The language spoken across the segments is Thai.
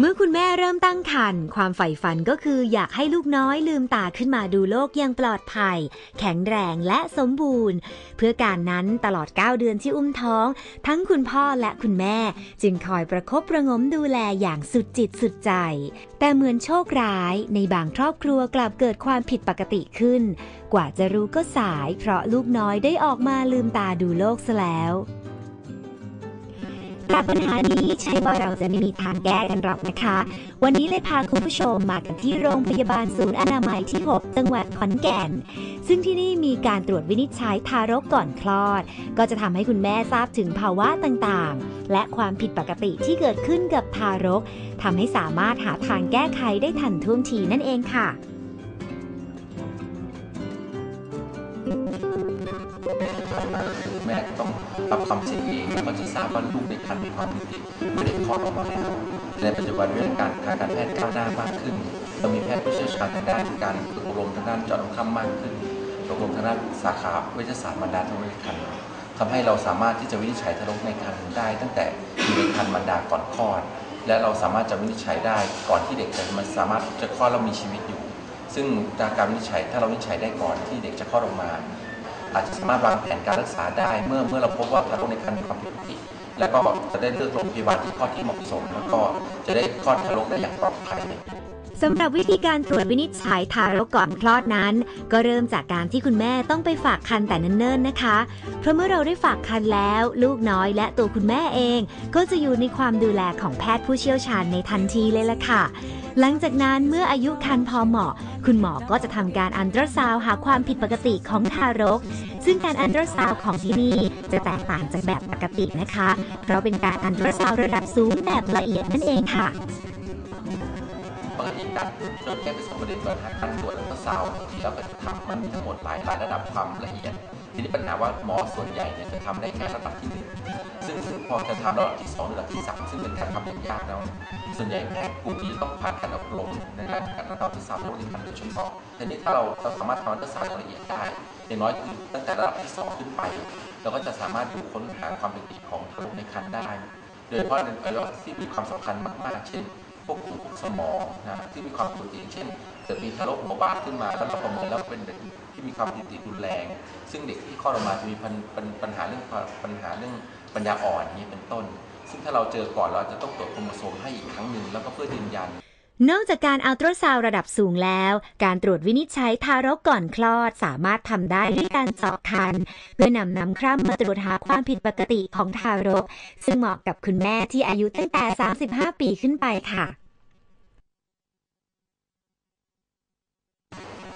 เมื่อคุณแม่เริ่มตั้งครรภ์ความใฝ่ฝันก็คืออยากให้ลูกน้อยลืมตาขึ้นมาดูโลกอย่างปลอดภัย แข็งแรงและสมบูรณ์ เพื่อการนั้นตลอด 9 เดือนที่อุ้มท้อง ทั้งคุณพ่อและคุณแม่ จึงคอยประคบประงมดูแลอย่างสุดจิตสุดใจ แต่เหมือนโชคร้ายในบางครอบครัวกลับเกิดความผิดปกติขึ้น กว่าจะรู้ก็สายเพราะลูกน้อยได้ออกมาลืมตาดูโลกซะแล้ว แต่ปัญหานี้ใช่ว่าเราจะไม่มีทางแก้กันหรอกนะคะ วันนี้เลยพาคุณผู้ชมมากันที่โรงพยาบาลศูนย์อนามัยที่ 6 จังหวัดขอนแก่น ซึ่งที่นี่มีการตรวจวินิจฉัยทารกก่อนคลอด ก็จะทำให้คุณแม่ทราบถึงภาวะต่างๆ และความผิดปกติที่เกิดขึ้นกับทารกทำให้สามารถหาทางแก้ไขได้ทันท่วงทีนั่นเองค่ะ แม่ต้องรับความเสี่ยงเองแล้วก็จะทราบว่าลูกในครรภ์มีความผิดไม่ได้คลอดออกมาแล้วในปัจจุบันเรื่องการทางการแพทย์ก้าวหน้ามากขึ้นเรามีแพทย์ผู้เชี่ยวชาญทางด้านการฝึกอบรมทางด้านเจาะน้ำคร่ำมากขึ้นอบรมทางด้านสาขาเวชศาสตร์บรรดาทางในครรภ์ทำให้เราสามารถที่จะวินิจฉัยทารกในครรภ์ได้ตั้งแต่อยู่ในครรภ์บรรดาก่อนคลอด และเราสามารถจะวินิจฉัยได้ก่อนที่เด็กจะมันสามารถจะคลอดแล้วมีชีวิตอยู่ ซึ่งจากการวินิจฉัยถ้าเราวินิจฉัยได้ก่อนที่เด็กจะคลอดออกมา อาจจะสามารถวางแผนการรักษาได้เมื่อเมื่อเราพบว่าทารกในครรภ์มีความผิดปกติ แล้วก็จะได้เลือกโรงพยาบาลที่คลอดที่เหมาะสม แล้วก็จะได้คลอดทารกได้อย่างปลอดภัยสำหรับวิธีการตรวจวินิจฉัยทารกก่อนคลอดนั้น ก็เริ่มจากการที่คุณแม่ต้องไปฝากคันแต่เนิ่นๆนะคะ เพราะเมื่อเราได้ฝากคันแล้ว ลูกน้อยและตัวคุณแม่เอง ก็จะอยู่ในความดูแลของแพทย์ผู้เชี่ยวชาญในทันทีเลยล่ะค่ะ หลังจากนั้นเมื่ออายุคันพอเหมาะ คุณหมอก็จะทำการอันตราซาวหาความผิดปกติของทารก ซึ่งการอันตราซาวของที่นี่จะแตกต่างจากแบบปกตินะคะ เพราะเป็นการอันตราซาวระดับสูงแบบละเอียดนั่นเองค่ะปกติการเราแก้เป็นสองประเด็นก่อนนะการตรวจอัลตราซาวที่เราก็จะทำมันทั้งหมดหลายหลายระดับความละเอียด ทีนี้ปัญหาว่าหมอส่วนใหญ่เนี่ยจะทำได้แค่ระดับที่หนึ่งซึ่งพอจะทำระดับที่สองระดับที่สามซึ่งเป็นการทำอย่างยากแล้ว ส่วนใหญ่แพทย์กลุ่มนี้ต้องผ่านการอบรมในการการอัลตราซาวด์โดยการโดยเฉพาะทีนี้ถ้าเราเราสามารถทำอัลตราซาวด์อย่างละเอียดได้อย่างน้อยคือตั้งแต่ระดับที่สองขึ้นไป เราก็จะสามารถดูค้นหาความเป็นจริงของทารกในครรภ์ได้ โดยเฉพาะในอวัยวะที่มีความสำคัญมากๆเช่น พวกกลุ่มสมองนะที่มีความผิดปกติเช่นเกิดมีทารกหัวบาดขึ้นมาแล้วเราประเมินแล้วเป็นเด็กที่มีความผิดปกติรุนแรง ซึ่งเด็กที่คลอดออกมาจะมีปัญหาเรื่องปัญหาเรื่องปัญญาอ่อนนี้เป็นต้น ซึ่งถ้าเราเจอก่อนเราจะต้องตรวจโครโมโซมให้อีกครั้งหนึ่งแล้วก็เพื่อยืนยัน นอกจากการอัลตราซาวระดับสูงแล้ว การตรวจวินิจฉัยทารกก่อนคลอดสามารถทำได้ด้วยการเจาะคัน เพื่อนำน้ำคร่ำมาตรวจหาความผิดปกติของทารก ซึ่งเหมาะกับคุณแม่ที่อายุตั้งแต่ 35 ปีขึ้นไปค่ะ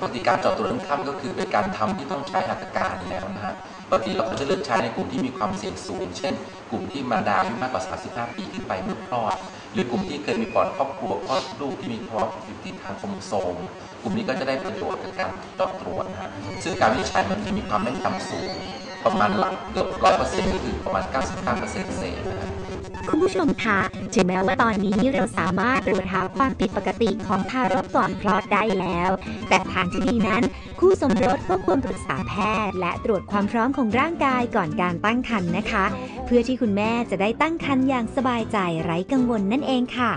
ปกติการเจาะตรวจน้ำค่ำก็คือเป็นการทำที่ต้องใช้หัตถการอยู่แล้วนะฮะปกติเราก็จะเลือกใช้ในกลุ่มที่มีความเสี่ยงสูง เช่น กลุ่มที่มารดาอายุมากกว่า 35 ปีขึ้นไปเมื่อคลอด หรือกลุ่มที่เคยมีปอดครอบครัวคลอดลูกที่มีภาวะผิดที่ทางโครโมโซม กลุ่มนี้ก็จะได้ประโยชน์จากการเจาะตรวจนะฮะซึ่งการวิจัยมันจะมีความแม่นยำสูง ประมาณเกือบร้อยเปอร์เซ็นต์ก็คือประมาณ95เปอร์เซ็นต์เศษคุณผู้ชมคะถึงแม้ว่าตอนนี้เราสามารถตรวจหาความผิดปกติของทารกก่อนคลอดได้แล้ว แต่ทางที่ดีนั้น คู่สมรสก็ควรปรึกษาแพทย์ และตรวจความพร้อมของร่างกายก่อนการตั้งครรภ์นะคะ เพื่อที่คุณแม่จะได้ตั้งครรภ์อย่างสบายใจไร้กังวลนั่นเองค่ะ